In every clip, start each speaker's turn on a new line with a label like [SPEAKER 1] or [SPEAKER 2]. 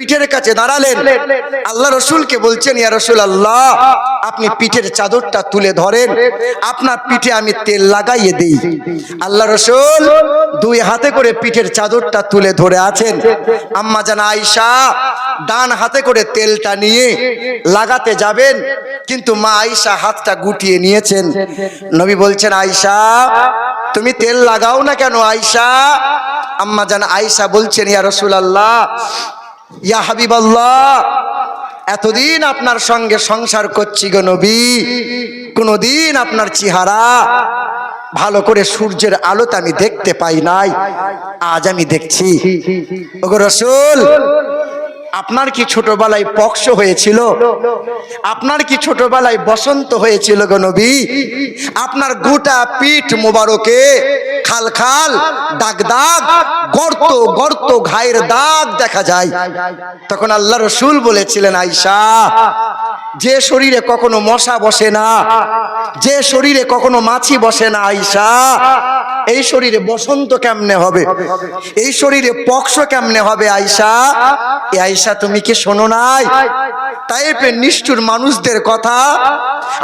[SPEAKER 1] পিঠের কাছে দাঁড়ালেন। আল্লাহ রসুলকে বলছেন, ইয়া রসুল আল্লাহ আপনি পিঠের চাদরটা তুলে ধরেন, আপনার পিঠে আমি তেল লাগাইয়ে দিই। আল্লাহ রসুল দুই হাতে করে পিঠের চাদরটা তুলে ধরে আছেন। আম্মা জানা আয়সা ডান হাতে করে তেলটা নিয়ে লাগাতে যাবেন, কিন্তু মা আয়সা হাতটা গুটিয়ে নিয়েছেন। নবী বলছেন আয়সা তুমি তেল লাগাও না কেন আয়সা আম্মা জান আয়সা বলছেন, ইয়া রসুল আল্লাহ ইয়া হাবিবাল্লাহ, এতদিন আপনার সঙ্গে সংসার করছি গো নবী, কোনদিন আপনার চেহারা ভালো করে সূর্যের আলোতে আমি দেখতে পাই নাই, আজ আমি দেখছি। ওগো রসুল আপনার কি ছোটবেলায় পক্ষ হয়েছিল? আপনার কি ছোটবেলায় বসন্ত হয়েছিল গো নবী? আপনার গোটা পিঠ মোবারকে খাল খাল, দাগ দাগ, গর্ত গর্ত, ঘায়ের দাগ দেখা যায়। তখন আল্লাহ রসুল বলেছিলেন আইসা যে শরীরে কখনো মশা বসে না, যে শরীরে কখনো মাছি বসে না আইসা এই শরীরে বসন্ত কেমনে হবে? এই শরীরে পক্ষ কেমনে হবে আইসা এ আইসা তুমি কি শোনো নাই? তাইপের নিষ্ঠুর মানুষদের কথা।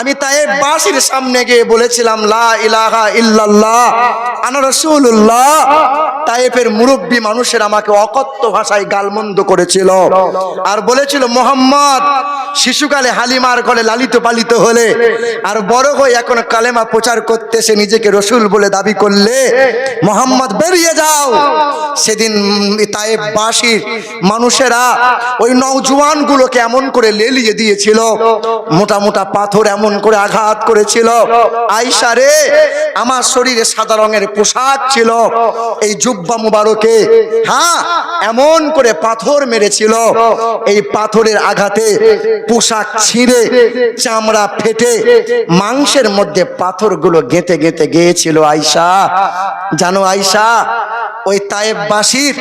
[SPEAKER 1] আমি তাইব বাসির সামনে গিয়ে বলেছিলাম, লা ইলাহা ইল্লাল্লাহ, আনা রাসূলুল্লাহ। তাইপের মুরব্বী মানুষের আমাকে অকথ্য ভাষায় গালমন্দ করেছিল। আর বলেছিল, মোহাম্মদ, শিশুকালে হালিমার ঘরে লালিত পালিত হলে, আর বড় হয়ে এখন কালেমা প্রচার করতে সে নিজেকে রসুল বলে দাবি করলে, মোহাম্মদ বেরিয়ে যাও। সেদিন তাইব বাসির মানুষেরা ওই নওজোয়ান গুলোকে এমন করে লেলিয়ে দিয়েছিল, মোটা মোটা পাথর এমন করে আঘাত করেছিল। আইসা রে, আমার শরীরে সাদা রঙের পোশাক ছিল, এই জুব্বা মুবারকে হ্যাঁ এমন করে পাথর মেরেছিল, এই পাথরের আঘাতে পোশাক ছিঁড়ে চামড়া ফেটে মাংসের মধ্যে পাথরগুলো গেঁথে গেঁথে গিয়েছিল আইসা জানো আইসা ওই তায়েববাসীর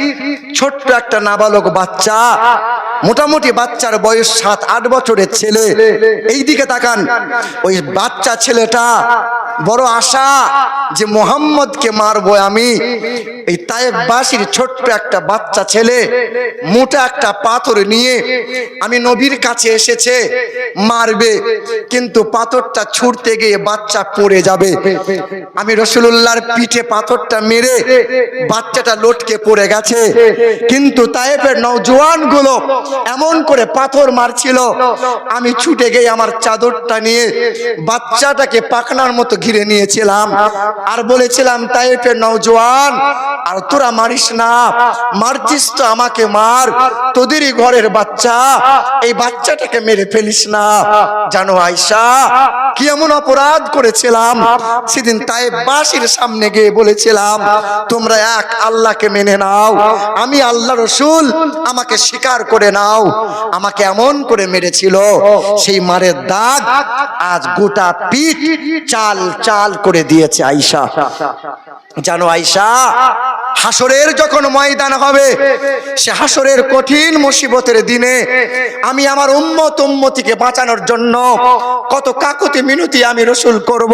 [SPEAKER 1] ছোট্ট একটা নাবালক বাচ্চা, মোটামুটি বাচ্চার বয়স সাত, আট বছরের ছেলে। এই দিকে তাকান, ওই বাচ্চা ছেলেটা বড় আশা যে মোহাম্মদকে মারবো আমি। এই তায়েববাসীর ছোট্ট একটা বাচ্চা ছেলে, মোটা একটা পাথর নিয়ে আমি নবীর কাছে এসেছে, মারবে, কিন্তু পাথরটা ছুটতে গিয়ে বাচ্চা পড়ে যাবে। আমি রসুল্লাহর পিঠে পাথরটা মেরে বাচ্চাটা লটকে পড়ে গেছে। কিন্তু তায়েফের নৌজওয়ানগুলো এমন করে পাথর মারছিল, আমি ছুটে গিয়ে আমার চাদরটা নিয়ে বাচ্চাটাকে পাকনার মতো ঘিরে নিয়েছিলাম আর বলেছিলাম তাইফের নৌজওয়ান আর তোরা মারিস না, মারছিস তো আমাকে মার, তোদেরই ঘরের বাচ্চা, এই বাচ্চাটাকে মেরে ফেলিস না। জানো আয়সা কি এমন অপরাধ করেছিলাম? সেদিন তাই বাসির সামনে গিয়ে বলেছিলাম, তোমরা এক আল্লাহকে মেনে নাও। আমি আল্লাহ রসুল আমাকে স্বীকার করে নাও। আমাকে এমন করে মেরেছিল সেই মারের দাগ আজ গোটা পিঠ চাল চাল করে দিয়েছে আইসা জানো আইসা হাসরের যখন ময়দান হবে, সে হাসরের কঠিন মুসিবতের দিনে আমি আমার উম্মত উম্মতিকে বাঁচানোর জন্য কত কাকুতি মিনতি আমি রসুল করব।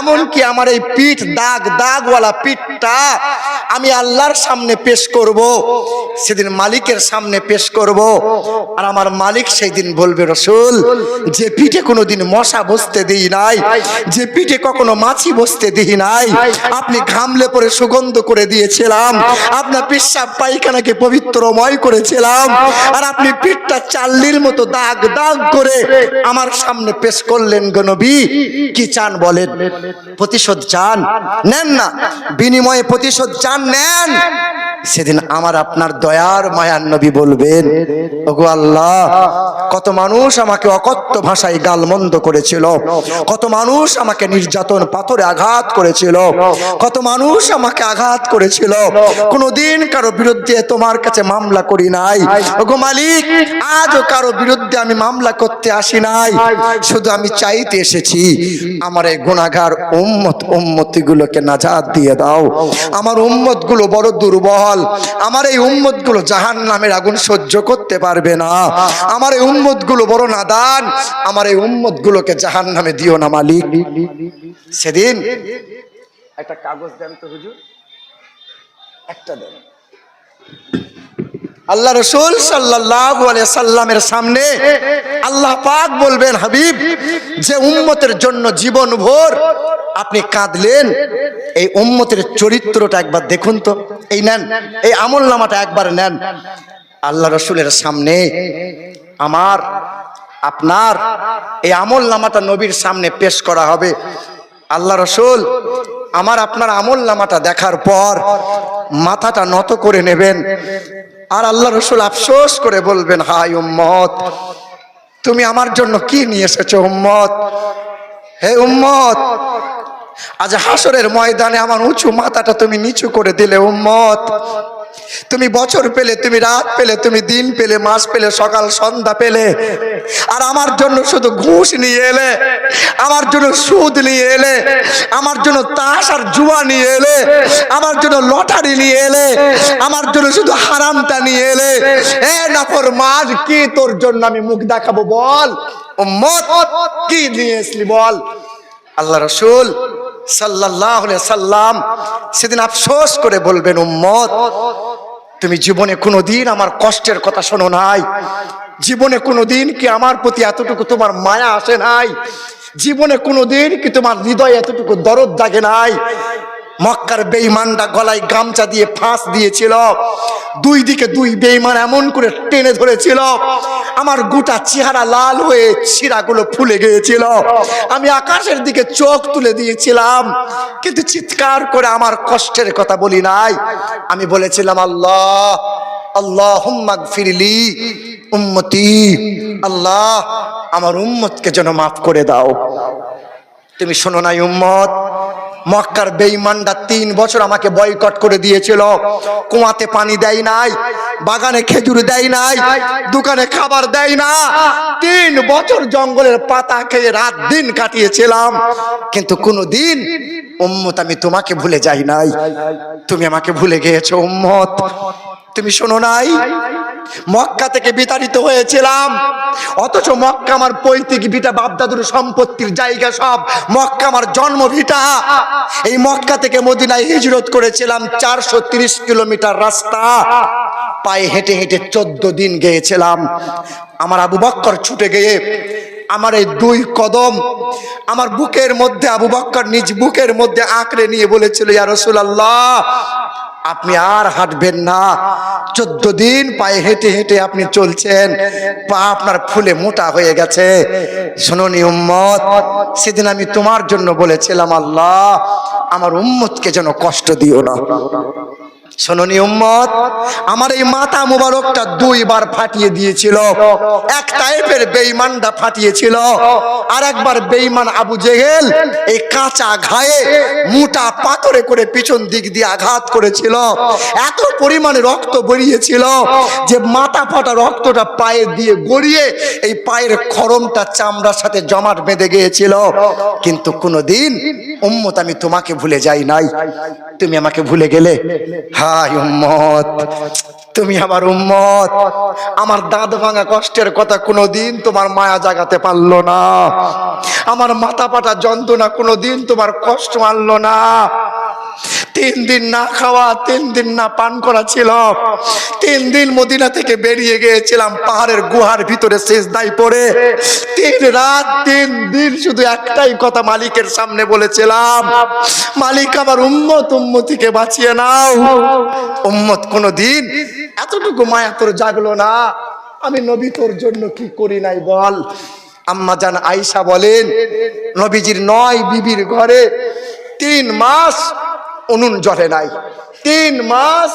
[SPEAKER 1] এমন কি আমার এই পিঠ দাগ, দাগওয়ালা পিঠটা আমি আল্লাহর সামনে পেশ করব, সেদিন মালিকের সামনে পেশ করব। আর আমার মালিক সেই দিন বলবে, রসুল, যে পিঠে কোনোদিন মশা বসতে দিই নাই, যে পিঠে কখনো মাছি বসতে দিই নাই, আপনি ঘামলে পরে সুগন্ধ করে দিয়েছিলাম আপনার পেশাব পায়খানাকে পবিত্রময় করেছিলাম। আর আপনি পিঠটা চাল্লির মতো দাগ দাগ করে আমার সামনে পেশ করলেন গনবী কি চান বলেন? প্রতিশোধ চান? নেন না। বিনিময়ে প্রতিশোধ চান নেন। সেদিন আমার আপনার দয়ার মায়ার নবী বলবেন, ওগো আল্লাহ, কত মানুষ আমাকে অকথ্য ভাষায় গালমন্দ করেছিল, কত মানুষ আমাকে নির্যাতন পাথরে আঘাত করেছিল, কত মানুষ আমাকে আঘাত করেছিল। কোনোদিন কারও বিরুদ্ধে তোমার কাছে মামলা করি নাই। ওগো মালিক, আজও কারও বিরুদ্ধে আমি মামলা করতে আসি নাই। শুধু আমি চাইতে এসেছি, আমার এই গুণাগার উম্মত উম্মতি গুলোকে নাজাদ দিয়ে দাও। আমার উম্মতগুলো বড় দুর্বল আমার এই উম্মতগুলো জাহান নামের আগুন সহ্য করতে পারবে না। আমার এই উম্মতগুলো বড় নাদান, আমার এই উম্মত গুলোকে জাহান নামে দিও না, মালিক। সেদিন একটা কাগজ দেন তো হুজুর, একটা দেন। আল্লাহ রসুল সাল্লাহ সাল্লামের সামনে আল্লাহ পাক বলবেন, হাবিব, যে উম্মতের জন্য জীবন ভোর, আপনি কাঁদলেন। এই উম্মতের চরিত্রটা একবার দেখুন তো। এই নেন, এই আমল নামাটা একবার নেন। আল্লাহ রসুলের সামনে আমার, আপনার এই আমল নামাটা নবীর সামনে পেশ করা হবে। আল্লাহ রসুল, আমার আপনার আমল নামাটা দেখার পর মাথাটা নত করে নেবেন। আর আল্লাহ রসুল আফসোস করে বলবেন হাই উম্মত, তুমি আমার জন্য কি নিয়ে এসেছ উম্মত? হে উম্মত, আজ হাসরের ময়দানে আমার উঁচু মাথাটা তুমি নিচু করে দিলে উম্মত। তুমি বছর পেলে, তুমি রাত পেলে, তুমি দিন পেলে, মাস পেলে, সকাল, সন্ধ্যা পেলে। আর আমার জন্য শুধু ঘুষ নিয়ে এলে, আমার জন্য সুদ নিয়ে এলে, আমার জন্য তাস আর জুয়া নিয়ে এলে, আমার জন্য লটারি নিয়ে এলে, আমার জন্য শুধু হারামটা নিয়ে এলে। এ নাফর মাঝ কি তোর জন্য আমি মুখ দেখাবো বল? ও মত কি নিয়ে এসলি বল? আল্লাহ রসুল সাল্লাহ সাল্লাম সেদিন আফসোস করে বলবেন, উম্মত, তুমি জীবনে কোনো দিন আমার কষ্টের কথা শোনো নাই। জীবনে কোনো দিন কি আমার প্রতি এতটুকু তোমার মায়া আসে নাই? জীবনে কোনো দিন কি তোমার হৃদয় এতটুকু দরদ দাগে নাই? মক্কার বেইমানটা গলায় গামছা দিয়ে ফাঁস দিয়েছিল। দুই দিকে দুই বেইমান এমন করে টেনে ধরেছিল। আমার গোটা চেহারা লাল হয়ে শিরাগুলো ফুলে গিয়েছিল। আমি আকাশের দিকে চোখ তুলে দিয়েছিলাম, কিন্তু চিৎকার করে আমার কষ্টের কথা বলি নাই। আমি বলেছিলাম, আল্লাহ আল্লাহ ফিরলি উম্মতি। আল্লাহ, আমার উম্মতকে যেন মাফ করে দাও। তুমি শোনো নাই উম্মত মক্কার বেইমান্ডা তিন বছর আমাকে বয়কট করে দিয়েছিল। কুয়াতে পানি দেয় নাই, বাগানে খেজুর দেয় নাই, দোকানে খাবার দেয় না। তিন বছর জঙ্গলের পাতা খেয়ে রাত দিন কাটিয়েছিলাম। কিন্তু কোনো দিন উম্মত আমি তোমাকে ভুলে যাই নাই। তুমি আমাকে ভুলে গিয়েছো, উম্মত। তুমি শোনো নাই? মক্কা থেকে বিতাড়িত হয়েছিলাম। অথচ মক্কা আমার পৈতৃক ভিটা বাপদাদুর সম্পত্তির জায়গা সব। মক্কা আমার জন্ম ভিটা এই মক্কা থেকে মদিনায় হিজরত করেছিলাম চারশো কিলোমিটার রাস্তা। পায়ে হেঁটে হেঁটে চোদ্দ দিন গিয়েছিলাম। আমার আবু বক্কর ছুটে গিয়ে আমার এই দুই কদম আমার বুকের মধ্যে, আবু বক্কর নিজ বুকের মধ্যে আঁকড়ে নিয়ে বলেছিল, ইয়া রাসূলুল্লাহ আপনি আর হাঁটবেন না। চোদ্দ দিন পায়ে হেঁটে হেঁটে আপনি চলছেন। পা আপনার ফুলে মোটা হয়ে গেছে। শোনি উম্মত, সেদিন আমি তোমার জন্য বলেছিলাম, আল্লাহ, আমার উম্মতকে যেন কষ্ট দিও না। শোনি উম্মত? আমার এই মাথা মুবারকটা দুইবার ফাটিয়ে দিয়েছিল। এক টাইপের বেইমানটা ফাটিয়েছিল আর একবার বেইমান আবু জেহেল এই কাঁচা ঘায়ে মোটা পাথরে করে পিছন দিক দিয়ে আঘাত করেছিল। এত পরিমাণে রক্ত বেরিয়েছিল যে মাথা ফাটা রক্তটা পায়ে দিয়ে গড়িয়ে এই পায়ের খরমটা চামড়ার সাথে জমাট বেঁধে গিয়েছিল। কিন্তু কোনোদিন উম্মত আমি তোমাকে ভুলে যাই নাই। তুমি আমাকে ভুলে গেলে? হাই উম্মত, তুমি আমার উম্মত। আমার দাঁত ভাঙা কষ্টের কথা কোনোদিন তোমার মায়া জাগাতে পারল না। আমার মাথা পাটা যন্ত্রণা কোনোদিন তোমার কষ্ট আনলো না। তিন দিন না খাওয়া, তিন দিন না পান করা ছিল। তিন দিন মদিনা থেকে বেরিয়ে গিয়েছিলাম, পাহাড়ের গুহার ভিতরে শেষ দায় পড়ে। তিন রাত, তিন দিন শুধু একটাই কথা মালিকের সামনে বলেছিলাম, মালিক আমার উম্মত, উম্মতিকে বাঁচিয়ে নাও। উম্মত কোনো দিন এতটুকু মায়া তোর জাগলো না। আমি নবী তোর জন্য কি করি নাই বল? আম্মা জান আইসা বলেন, নবীজির নয় বিবির ঘরে তিন মাস উনুন জলে নাই। তিন মাস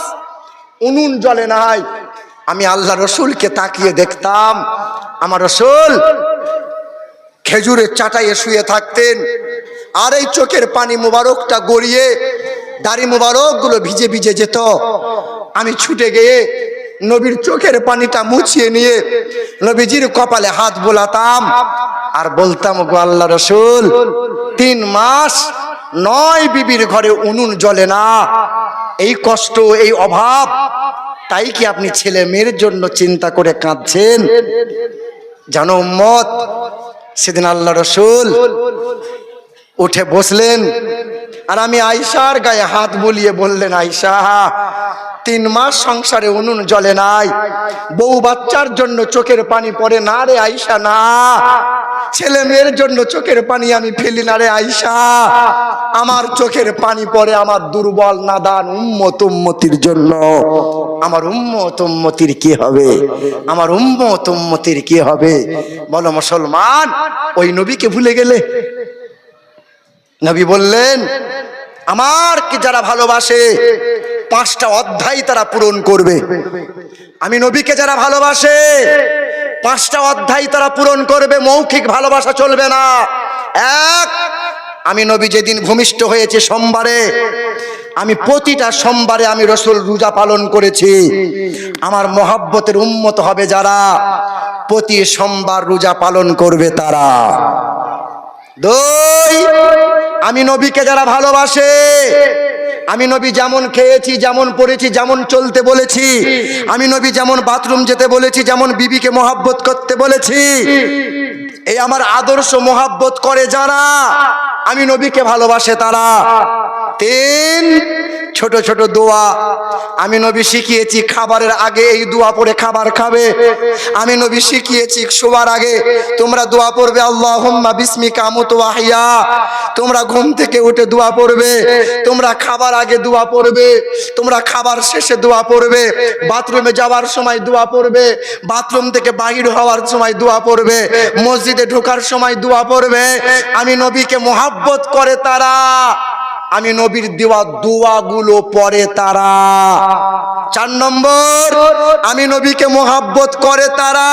[SPEAKER 1] উনুন জলে নাই। আমি আল্লাহ রসুলকে তাকিয়ে দেখতাম। আমার রসুল খেজুরের চাটাইয়ে শুয়ে থাকতেন আর এই চোখের পানি মুবারকটা গড়িয়ে দাড়ি মুবারকগুলো ভিজে ভিজে যেত। আমি ছুটে গিয়ে নবীর চোখের পানিটা মুছিয়ে নিয়ে নবীজির কপালে হাত বোলাতাম। আর বলতাম, গো আল্লাহ রসুল, তিন মাস নয় বিবির ঘরে উনুন জ্বলে না। এই কষ্ট, এই অভাব, তাই কি আপনি ছেলে মেয়ের জন্য চিন্তা করে কাঁদছেন? জানো মত সেদিন আল্লাহ রসুল উঠে বসলেন। আর আমি আয়সার গায়ে হাত বুলিয়ে বললেন আয়সা তিন মাস সংসারে উনুন জ্বলে নাই। বউ বাচ্চার জন্য চোখের পানি পড়ে না রে আইসা না। ছেলে মেয়ের জন্য চোখের পানি আমি ফেলি না রে আইসা আমার চোখের পানি পড়ে আমার দুর্বল নাদান উম্মত উম্মতির জন্য। আমার উম্মত উম্মতির কি হবে? আমার উম্মত উম্মতির কি হবে? বলো মুসলমান, ওই নবীকে ভুলে গেলে? নবী বললেন, আমার কি যারা ভালোবাসে? পাঁচটা অধ্যায় তারা পূরণ করবে। আমি নবীকে যারা ভালোবাসে, পাঁচটা অধ্যায় তারা পূরণ করবে, মৌখিক ভালোবাসা চলবে না। এক, আমি নবী যেদিন ভূমিষ্ঠ হয়েছে সোমবারে, আমি প্রতিটা সোমবারে আমি রসুল রোজা পালন করেছি। আমার মহাব্বতের উন্মত হবে যারা প্রতি সোমবার রোজা পালন করবে তারা। দুই, আমি নবীকে যারা ভালোবাসে আমি নবী যেমন খেয়েছি, যেমন পড়েছি, যেমন চলতে বলেছি। আমি নবী যেমন বাথরুম যেতে বলেছি, যেমন বিবিকে মহাব্বত করতে বলেছি। এই আমার আদর্শ মহাব্বত করে যারা, আমি নবীকে ভালোবাসে তারা। তিন, ছোট ছোট দোয়া। আমি নবী শিখিয়েছি খাবারের আগে এই দোয়া পড়ে খাবার খাবে। আমি নবী শিখিয়েছি শোবার আগে, তোমরা দোয়া পড়বে ওয়াহিয়া। তোমরা ঘুম থেকে উঠে দোয়া পড়বে। তোমরা খাবার আগে দোয়া পড়বে, তোমরা খাবার শেষে দোয়া পড়বে, বাথরুমে যাওয়ার সময় দোয়া পড়বে, বাথরুম থেকে বাহির হওয়ার সময় দোয়া পড়বে, মসজিদে ঢোকার সময় দোয়া পড়বে। আমি নবীকে মোহাব্বত করে তারা আমি নবীর দেওয়া দোয়াগুলো পড়ে তারা। চার নম্বর, আমি নবীকে মোহাব্বত করে তারা।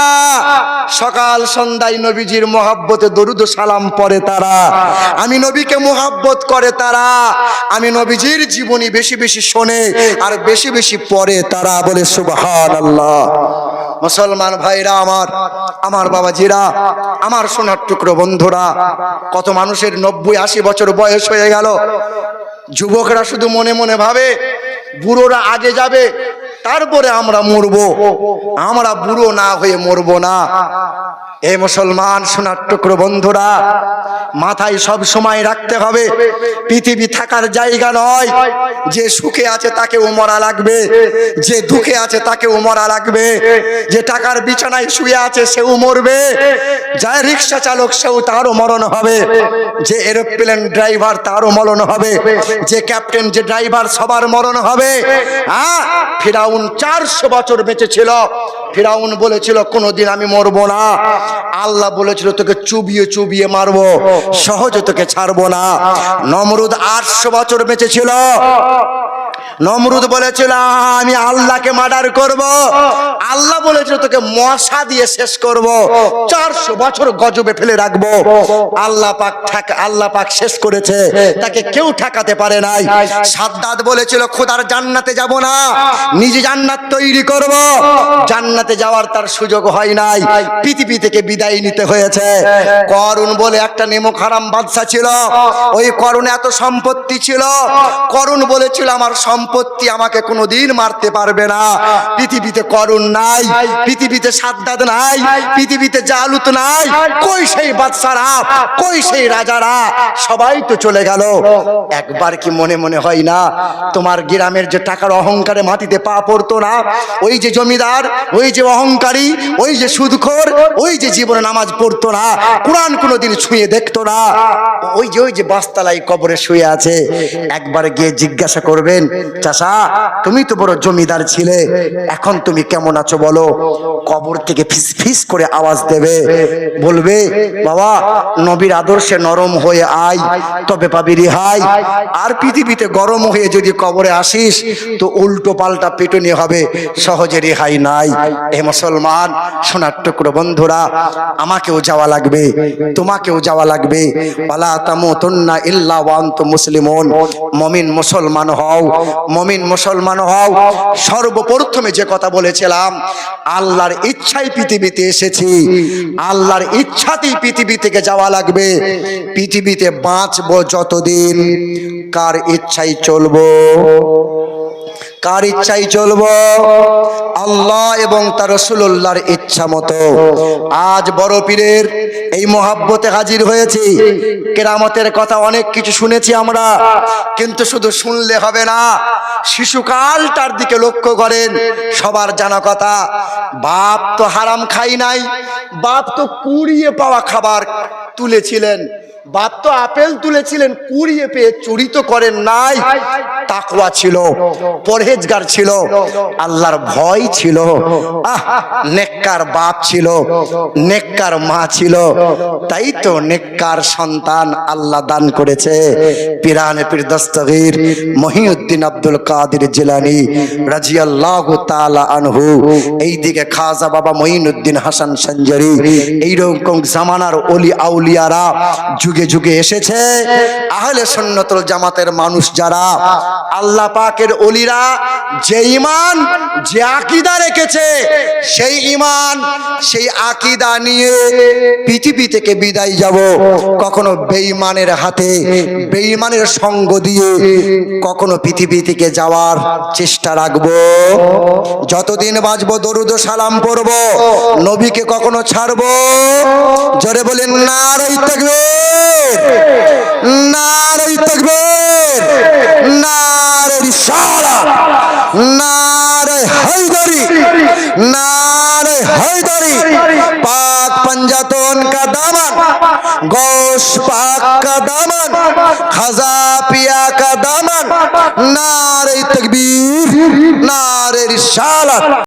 [SPEAKER 1] সকাল সন্ধ্যায় নবীজির মোহাব্বতে দরুদ সালাম পড়ে তারা। আমি নবীকে মোহাব্বত করে তারা। আমি নবীজির জীবনী বেশি বেশি শোনে আর বেশি বেশি পড়ে তারা বলে সুবহান আল্লাহ মুসলমান ভাইরা আমার আমার বাবাজিরা, আমার সোনার টুকরো বন্ধুরা, কত মানুষের নব্বই, আশি বছর বয়স হয়ে গেল। যুবকরা শুধু মনে মনে ভাবে, বুড়োরা আগে যাবে তারপরে আমরা মরবো। আমরা বুড়ো না হয়ে মরবো না। এ মুসলমান সোনার টুকরো বন্ধুরা মাথায় সব সময় রাখতে হবে। পৃথিবী থাকার জায়গা নয়। যে সুখে আছে তাকে মরা লাগবে। যে দুঃখে আছে তাকে মরা লাগবে। যে টাকার বিছানায় শুয়ে আছে সেও মরবে। যা রিক্সা চালক সেও তারও মরণ হবে। যে এরোপ্লেন ড্রাইভার তারও মরণ হবে। যে ক্যাপ্টেন যে ড্রাইভার সবার মরণ হবে। হ্যাঁ ফিরাউন চারশো বছর বেঁচে ছিল ফিরাউন বলেছিল, কোনোদিন আমি মরব না। আল্লাহ বলেছিল, তোকে চুবিয়ে চুবিয়ে মারব, সহজে তোকে ছাড়বো না। নমরুদ আটশো বছর বেঁচে ছিল নমরুদ বলেছিল আমি আল্লাহকে মার্ডার করব। আল্লাহ বলেছিল, তোকে মশা দিয়ে শেষ করব। চারশো বছর গজবে ফেলে রাখব। আল্লাহ পাক আল্লাহ পাক শেষ করেছে। তাকে কেউ ঠেকাতে পারে নাই। সাদ্দাত বলেছিল, খোদার জান্নাতে যাব না। নিজে জান্নাত তৈরি করব। জান্নাতে যাওয়ার তার সুযোগ হয় নাই। পৃথিবী থেকে বিদায় নিতে হয়েছে। করুণ বলে একটা নেমো খারাম বাদশা ছিল। ওই করুণ এত সম্পত্তি ছিল। করুণ বলেছিল, আমার সম্পত্তি আমাকে কোনোদিন মারতে পারবে না। পৃথিবীতে করুণ নাই পৃথিবীতে সাদ্দাত নাই পৃথিবীতে জালুত নাই। কই সেই বাদশারা? কই সেই রাজারা? সবাই তো চলে গেল। একবার কি মনে মনে হয় না? তোমার গ্রামের যে টাকার অহংকারে মাটিতে পা পড়তো না? ওই যে জমিদার ওই যে অহংকারী ওই যে সুদখোর ওই যে জীবনে নামাজ পড়তো না? কোরআন কোনোদিন ছুঁয়ে দেখতো না? ওই যে ওই যে বাস্তালাই কবরে শুয়ে আছে। একবার গিয়ে জিজ্ঞাসা করবেন চাষা তুমি তো বড় জমিদার ছিলে। এখন তুমি কেমন আছো বলো? কবর থেকে ফিস ফিস করে আওয়াজ দেবে। বলবে, বাবা, নবীর আদর্শে নরম হয়ে আয়, তবে পাবি রেহাই। আর পৃথিবীতে গরম হয়ে যদি কবরে আসিস, তো উল্টো পাল্টা পেটনি হবে, সহজে রেহাই নাই। এ মুসলমান, সোনার টুকরো বন্ধুরা, আমাকেও যাওয়া লাগবে, তোমাকেও যাওয়া লাগবে। পালা তামো তন্না ইল্লা ওয়ান্ত মুসলিমন। মমিন মুসলমান হও মমিন মুসলমান হও। সর্বপ্রথমে যে কথা বলেছিলাম, আল্লাহর ইচ্ছাই পৃথিবীতে এসেছি। আল্লাহর ইচ্ছাতেই পৃথিবী থেকে যাওয়া লাগবে। পৃথিবীতে বাঁচবো যতদিন, কার ইচ্ছাই চলবো? কার ইচ্ছাই চলবো? আল্লাহ এবং তার রসুল্লাহর ইচ্ছা মতো। আজ বড় পীরের এই মহাব্বতে হাজির হয়েছি। কেরামতের কথা অনেক কিছু শুনেছি আমরা, কিন্তু শুধু শুনলে হবে না, শিশুকাল তার দিকে লক্ষ্য করেন, সবার জানা কথা, বাপ তো হারাম খাই নাই, বাপ তো কুড়িয়ে পাওয়া খাবার তুলেছিলেন। বাপ তো আপেল তুলেছিলেন কুড়িয়ে পেয়ে চুরি তো করেন নাই। তাকওয়া ছিল, পরহেজগার ছিল, আল্লাহর ভয় ছিল। আহ, নেককার বাপ ছিল, নেককার মা ছিল। তাই তো নেককার সন্তান আল্লাহ দান করেছে। পিরানে পীর দস্তগীর মহিউদ্দিন আব্দুল কাদের জিলানি রাজিয়াল্লাহু তাআলা আনহু। এইদিকে খাজা বাবা মঈনুদ্দিন হাসান সঞ্জরি এইরকম জামানার অলি আউলিয়ারা যুগে যুগে এসেছে। আহলে সুন্নতুল জামাতের মানুষ যারা, আল্লাহ পাকের অলিরা যে ইমান যে আকীদা রেখেছে, সেই ইমান সেই আকিদা নিয়ে পৃথিবী থেকে বিদায় যাব। কখনো বেঈমানের হাতে, বেঈমানের সঙ্গ দিয়ে কখনো পৃথিবী থেকে যাওয়ার চেষ্টা রাখব। যতদিন বাঁচবো, দরুদ সালাম পড়ব, নবীকে কখনো ছাড়বো। জোরে বলেন না নারই থাকবে নারই থাকবে নারে রিসালা নারে হায়দারি নারে হায়দারি পাক पंजातों का दामन गोश पाक का दामन खजा पिया का दामन नारे तकबीर नारे रिसालत